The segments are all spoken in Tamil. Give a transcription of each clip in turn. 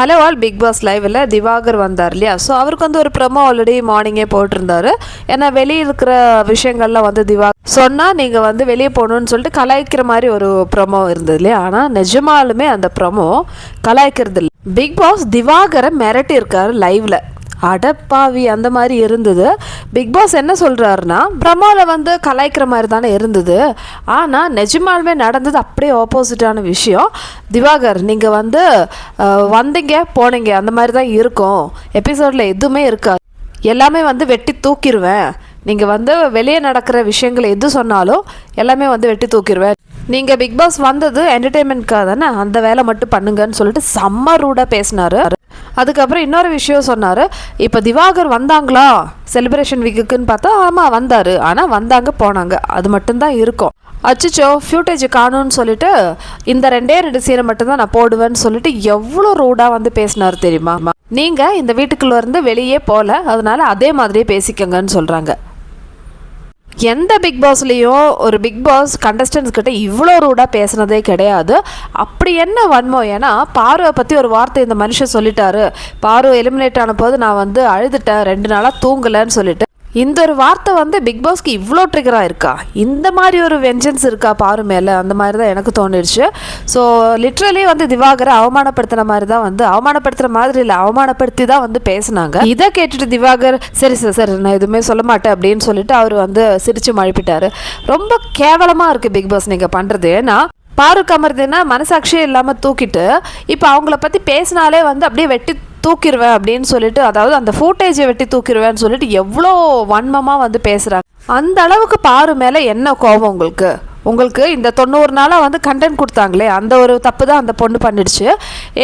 ஹலோ ஆல் பிக் பாஸ் லைவில் திவாகர் வந்தார் இல்லையா? ஸோ அவருக்கு வந்து ஒரு ப்ரமோ ஆல்ரெடி மார்னிங்கே போட்டிருந்தாரு. ஏன்னா வெளியே இருக்கிற விஷயங்கள்லாம் வந்து திவா சொன்னால் நீங்கள் வந்து வெளியே போகணுன்னு சொல்லிட்டு கலாய்க்கிற மாதிரி ஒரு ப்ரமோ இருந்தது இல்லையா? ஆனால் நிஜமாலுமே அந்த ப்ரமோ கலாய்க்கிறது இல்லை பிக் பாஸ் திவாகரை மிரட்டி இருக்காரு லைவில் அடப்பாவி அந்த மாதிரி இருந்தது. பிக் பாஸ் என்ன சொல்கிறாருன்னா பிரம்மாவில் வந்து கலாய்க்கிற மாதிரி தானே இருந்தது. ஆனால் நிஜமாலுமே நடந்தது அப்படியே ஆப்போசிட்டான விஷயம். திவாகர் நீங்கள் வந்து வந்தீங்க போனீங்க அந்த மாதிரி தான் இருக்கும். எபிசோடில் எதுவுமே இருக்காது. எல்லாமே வந்து வெட்டி தூக்கிடுவேன் நீங்கள் வந்து வெளியே நடக்கிற விஷயங்கள் எது சொன்னாலும் எல்லாமே வந்து வெட்டி தூக்கிடுவேன் நீங்கள் பிக் பாஸ் வந்தது என்டர்டெயின்மெண்ட்காக தானே? அந்த வேலை மட்டும் பண்ணுங்கன்னு சொல்லிட்டு செம்ம ரூடாக பேசினாரு. அதுக்கப்புறம் இன்னொரு விஷயம் சொன்னார் இப்போ திவாகர் வந்தாங்களா? செலிப்ரேஷன் வீக்குக்குன்னு பார்த்தா ஆமாம் வந்தார். ஆனால் வந்தாங்க போனாங்க. அது மட்டும்தான் இருக்கும். அச்சச்சோ ஃபியூட்டேஜ் காணும்னு சொல்லிட்டு இந்த ரெண்டே ரெண்டு சீனை மட்டும்தான் நான் போடுவேன்னு சொல்லிட்டு எவ்வளோ ரூடாக வந்து பேசினார் தெரியுமா நீங்கள் இந்த வீட்டுக்குள்ளே இருந்து வெளியே போகல அதனால அதே மாதிரியே பேசிக்கங்கன்னு சொல்கிறாங்க எந்த பிக் பாஸ்லேயும் ஒரு பிக் பாஸ் கண்டஸ்டன்ஸ் கிட்ட இவ்வளோ ரூடாக பேசுனதே கிடையாது. அப்படி என்ன வன்மோ? ஏன்னா பாருவை பற்றி ஒரு வார்த்தை இந்த மனுஷன் சொல்லிட்டாரு. பாரு எலிமினேட் ஆன போது நான் வந்து அழுதுட்டேன். ரெண்டு நாளாக தூங்கலைன்னு சொல்லிட்டு. இந்த ஒரு வார்த்தை வந்து பிக் பாஸ்க்கு இவ்வளோ ட்ரிகராக இருக்கா இந்த மாதிரி ஒரு வெஞ்சன்ஸ் இருக்கா பாரு மேலே? அந்த மாதிரி தான் எனக்கு தோணிடுச்சு. ஸோ லிட்ரலி வந்து திவாகரை அவமானப்படுத்தின மாதிரி தான் வந்து அவமானப்படுத்துகிற மாதிரி இல்லை அவமானப்படுத்தி தான் வந்து பேசுனாங்க. இதை கேட்டுட்டு திவாகர் சரி சார் சார் நான் எதுவுமே சொல்ல மாட்டேன் அப்படின்னு சொல்லிட்டு அவர் வந்து சிரித்து மழுப்பிட்டார். ரொம்ப கேவலமாக இருக்குது பிக் பாஸ் நீங்கள் பண்ணுறது ஏன்னா பாரு கமர்துன்னா மனசாட்சியே இல்லாமல் தூக்கிட்டு இப்போ அவங்கள பற்றி பேசினாலே வந்து அப்படியே வெட்டி தூக்கிடுவேன் அப்படின்னு சொல்லிட்டு அதாவது அந்த ஃபூட்டேஜை வெட்டி தூக்கிடுவேன்னு சொல்லிட்டு எவ்வளோ வன்மமாக வந்து பேசுகிறாங்க அந்த அளவுக்கு பாரு மேலே என்ன கோபம் உங்களுக்கு? உங்களுக்கு இந்த தொண்ணூறு நாளாக வந்து கண்டென்ட் கொடுத்தாங்களே அந்த ஒரு தப்பு தான் அந்த பொண்ணு பண்ணிடுச்சு.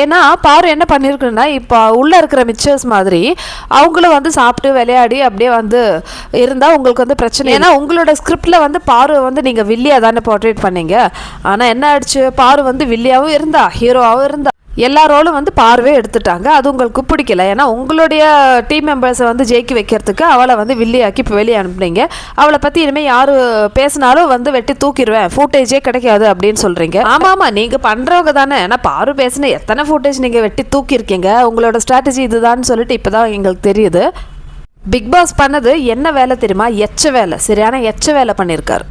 ஏன்னா பாரு என்ன பண்ணியிருக்குன்னா இப்போ உள்ளே இருக்கிற மிச்சர்ஸ் மாதிரி அவங்களும் வந்து சாப்பிட்டு விளையாடி அப்படியே வந்து இருந்தால் உங்களுக்கு வந்து பிரச்சனை. ஏன்னா உங்களோட ஸ்கிரிப்டில் வந்து பாரு வந்து நீங்கள் வில்லியாக தானே போர்ட்ரேட் பண்ணீங்க. ஆனால் என்ன ஆயிடுச்சு? பாரு வந்து வில்லியாகவும் இருந்தா ஹீரோவாகவும் இருந்தா. எல்லாரோடும் வந்து பார்வே எடுத்துட்டாங்க. அது உங்களுக்கு பிடிக்கல. ஏன்னா உங்களுடைய டீம் மெம்பர்ஸை வந்து ஜெயிக்க வைக்கிறதுக்கு அவளை வந்து வில்லியாக்கி இப்போ வெளியே அனுப்புனீங்க. அவளை பற்றி இனிமேல் யார் பேசினாலும் வந்து வெட்டி தூக்கிடுவேன் ஃபூட்டேஜே கிடைக்காது அப்படின்னு சொல்கிறீங்க ஆமாம் ஆமாம் நீங்கள் பண்ணுறவங்க தானே. ஏன்னா பாரு பேசின எத்தனை ஃபூட்டேஜ் நீங்கள் வெட்டி தூக்கியிருக்கீங்க? உங்களோட ஸ்ட்ராட்டஜி இதுதான்னு சொல்லிட்டு இப்போ தான் எங்களுக்கு தெரியுது. பிக் பாஸ் பண்ணது என்ன வேலை தெரியுமா? எச்ச வேலை. சரியான எச்ச வேலை பண்ணியிருக்காரு.